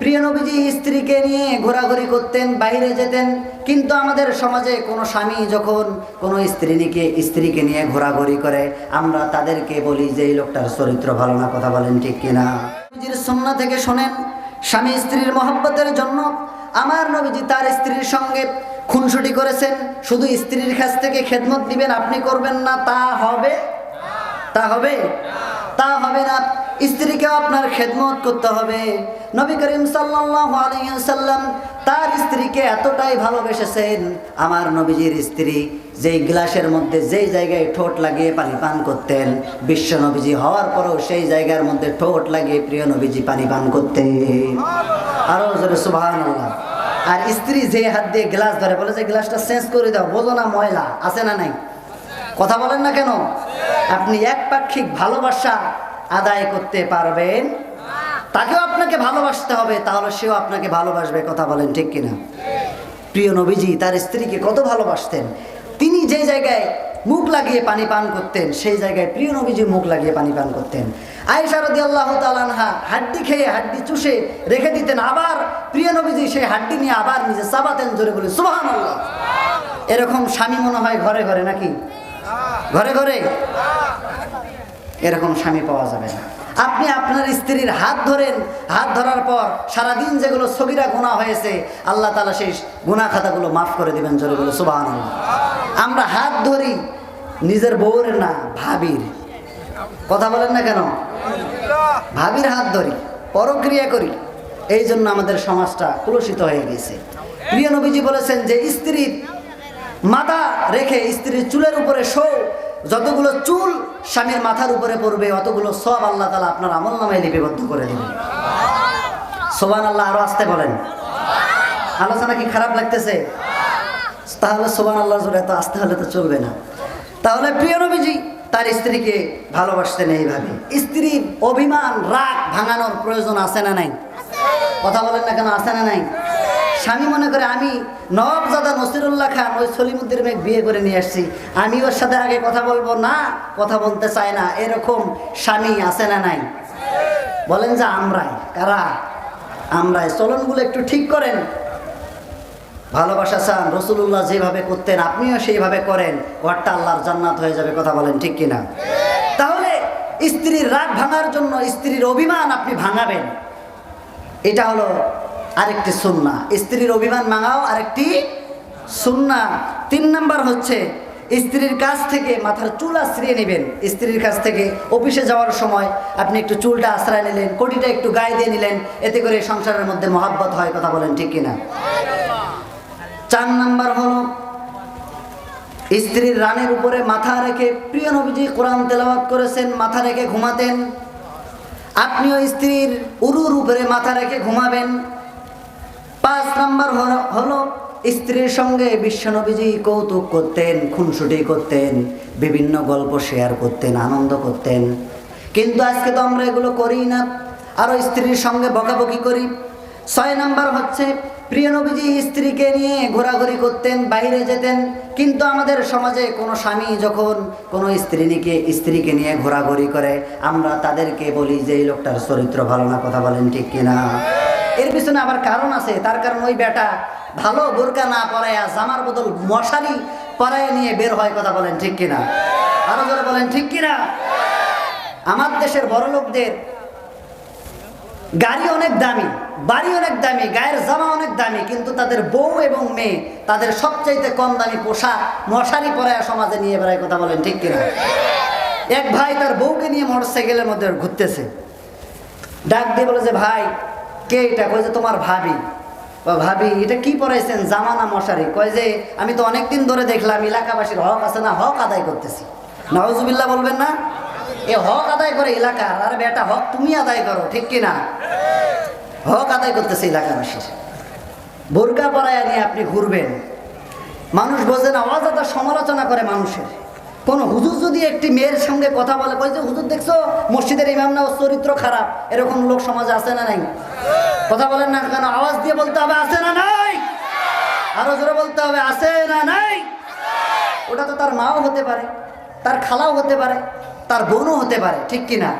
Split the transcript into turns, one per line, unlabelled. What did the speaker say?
প্রিয় নবীজি স্ত্রীকে নিয়ে ঘোরাঘুরি করতেন, বাইরে যেতেন। কিন্তু আমাদের সমাজে কোনো স্বামী যখন কোনো স্ত্রীকে স্ত্রীকে নিয়ে ঘোরাঘুরি করে, আমরা তাদেরকে বলি যে, এই লোকটার চরিত্র ভালো না, কথা বলেন ঠিক কিনা? নবীজির সন্না থেকে শোনেন, স্বামী স্ত্রীর মহব্বতের জন্য আমার নবীজি তার স্ত্রীর সঙ্গে খুনসুটি করেছেন। শুধু স্ত্রীর কাছ থেকে খেদমত দিবেন, আপনি করবেন না, তা হবে? তা হবে? তা হবে না। স্ত্রীকেও আপনার খেদমত করতে হবে। নবী করিম সাল্লাম তার স্ত্রীকে এতটাই ভালোবেসেছেন, আমার নবীজির স্ত্রী যেই গ্লাসের মধ্যে যেই জায়গায় ঠোঁট লাগিয়ে পানি পান করতেন, বিশ্ব নবীজি হওয়ার পরেও সেই জায়গার মধ্যে ঠোঁট লাগিয়ে প্রিয় নবীজি পানি পান করতেন। আরও জোরে সুবহানাল্লাহ। আর স্ত্রী যে হাত দিয়ে গ্লাস ধরে বলে, যে গ্লাসটা চেঞ্জ করে দাও, বোঝো না ময়লা, আছে না নাই? কথা বলেন না কেন? আপনি একপাক্ষিক ভালোবাসা আদায় করতে পারবেন। তাকেও আপনাকে ভালোবাসতে হবে তাহলে সেও আপনাকে ভালোবাসবে কথা বলেন ঠিক কিনা? প্রিয় নবীজি তার স্ত্রীকে কত ভালোবাসতেন? তিনি যে জায়গায় মুখ লাগিয়ে পানি পান করতেন সেই জায়গায় প্রিয় নবীজি মুখ লাগিয়ে পানি পান করতেন। আয়েশা রদি আল্লাহ তালানহা হাড্ডি খেয়ে হাড্ডি চুষে রেখে দিতেন আবার প্রিয় নবীজি সেই হাড্ডি নিয়ে আবার নিজে চাবাতেন জোরে বলে সুবাহান আল্লাহ এরকম স্বামী মনে হয় ঘরে ঘরে নাকি? ঘরে ঘরে? এরকম স্বামী পাওয়া যাবে না। আপনি আপনার স্ত্রীর হাত ধরেন, হাত ধরার পর সারাদিন যেগুলো ছবিরা গুণা হয়েছে, আল্লাহ তালা সেই গুণা খাতাগুলো মাফ করে দিবেন জোরে সুবাহ আমরা হাত ধরি, নিজের বউর না, ভাবির। কথা বলেন না কেন? ভাবির হাত ধরি, পরক্রিয়া করি। এই জন্য আমাদের সমাজটা কুলসিত হয়ে গেছে। প্রিয় নবীজি বলেছেন যে স্ত্রীর মাথা রেখে স্ত্রীর চুলের উপরে শো যতগুলো চুল স্বামীর মাথার উপরে পড়বে, অতগুলো সব আল্লাহ তালা আপনার আমল নামায় লিপিবদ্ধ করে দেবেন। সোবান আল্লাহ আরও আসতে বলেন। আলোচনা কি খারাপ লাগতেছে? তাহলে সোবান আল্লাহ জোরে এত আসতে হলে তো চলবে না। তাহলে প্রিয় নবীজি, তার স্ত্রীকে ভালোবাসতেন এইভাবে। স্ত্রীর অভিমান, রাগ ভাঙানোর প্রয়োজন আছে না নাই? কথা বলেন না কেন, আছে না নাই? স্বামী মনে করে আমি নবজাদা নসিরুল্লাহ খান, ওই সলিমুদ্দিন মেঘ বিয়ে করে নিয়ে আসছি। আমি ওর সাথে আগে কথা বলব না, কথা বলতে চাই না। এরকম স্বামী আছে না নাই? বলেন যে আমরাই। কারা? আমরাই। চলনগুলো একটু ঠিক করেন। ভালোবাসা চান রসুল্লাহ যেভাবে করতেন, আপনিও সেইভাবে করেন। ঘরটা আল্লাহর জান্নাত হয়ে যাবে, কথা বলেন ঠিক কিনা? তাহলে স্ত্রীর রাগ ভাঙার জন্য স্ত্রীর অভিমান আপনি ভাঙাবেন। এটা হলো আরেকটি সুন্না স্ত্রীর অভিমান মাঙাও আরেকটি সুন্না তিন নাম্বার হচ্ছে, স্ত্রীর কাছ থেকে মাথার চুল আশ্রিয়ে নেবেন। স্ত্রীর কাছ থেকে অফিসে যাওয়ার সময় আপনি একটু চুলটা আশ্রয় নিলেন, কোটিটা একটু গায়ে দিয়ে নিলেন, এতে করে সংসারের মধ্যে মহাব্বত হয়, কথা বলেন ঠিক কিনা? চার নাম্বার হলো, স্ত্রীর রানের উপরে মাথা রেখে প্রিয় নবীজি কোরআন তেলাওয়াত করেছেন, মাথা রেখে ঘুমাতেন। আপনিও স্ত্রীর উরুর উপরে মাথা রেখে ঘুমাবেন। পাঁচ নাম্বার হলো- স্ত্রীর সঙ্গে বিশ্বনবীজি কৌতুক করতেন, খুনসুটি করতেন, বিভিন্ন গল্প শেয়ার করতেন, আনন্দ করতেন। কিন্তু আজকে তো আমরা এগুলো করি না। আরও স্ত্রীর সঙ্গে বকাবকি করি। ছয় নাম্বার হচ্ছে, প্রিয় নবীজি স্ত্রীকে নিয়ে ঘোরাঘুরি করতেন, বাইরে যেতেন। কিন্তু আমাদের সমাজে কোনো স্বামী যখন কোনো স্ত্রীকে স্ত্রীকে নিয়ে ঘোরাঘুরি করে, আমরা তাদেরকে বলি যে, এই লোকটার চরিত্র ভালো না, কথা বলেন ঠিক কিনা? এর পিছনে আবার কারণ আছে। তার কারণ ওই বেটা ভালো বোরকা না পরায়া জামার বদল মশারি পরায়া নিয়ে বের হয় কথা বলেন ঠিক কিনা? আরও জোরে বলেন, ঠিক কিনা? আমার দেশের বড় লোকদের গাড়ি অনেক দামি, বাড়ি অনেক দামি, গায়ের জামা অনেক দামি, কিন্তু তাদের বউ এবং মেয়ে, তাদের সবচাইতে কম দামি পোশাক, মশারি পরায়া সমাজে নিয়ে বেড়ায় কথা বলেন ঠিক কিনা? এক ভাই তার বউকে নিয়ে মোটরসাইকেলের মধ্যে ঘুরতেছে। ডাক দিয়ে বলে যে, ভাই কে এটা? কয় যে তোমার ভাবি। ভাবি, এটা কি পড়াইছেন? জামানা মশারি। কয় যে, আমি তো অনেকদিন ধরে দেখলাম, এলাকাবাসীর হক আছে না, হক আদায় করতেছি। নওয়াজুবিল্লাহ বলবেন না? এ হক আদায় করে এলাকার। আর বেটা, হক তুমি আদায় করো, ঠিক কি না? হক আদায় করতেছে এলাকাবাসীর। বোরকা পরায়া নিয়ে আপনি ঘুরবেন। মানুষ বোঝে না, অযথা সমালোচনা করে মানুষের। কোন হুজুর যদি একটি মেয়ের সঙ্গে কথা বলে বলে যে, হুজুর, দেখছ, মসজিদের ইমাম না চরিত্র খারাপ। এরকম লোক সমাজে আছে না নাই? কথা বলেন না কেন? আওয়াজ দিয়ে বলতে হবে, আছে না নাই? আরও জোরে বলতে হবে, আছে না নাই? ওটা তো তার মাও হতে পারে, তার খালাও হতে পারে, তার বোনও হতে পারে, ঠিক কিনা?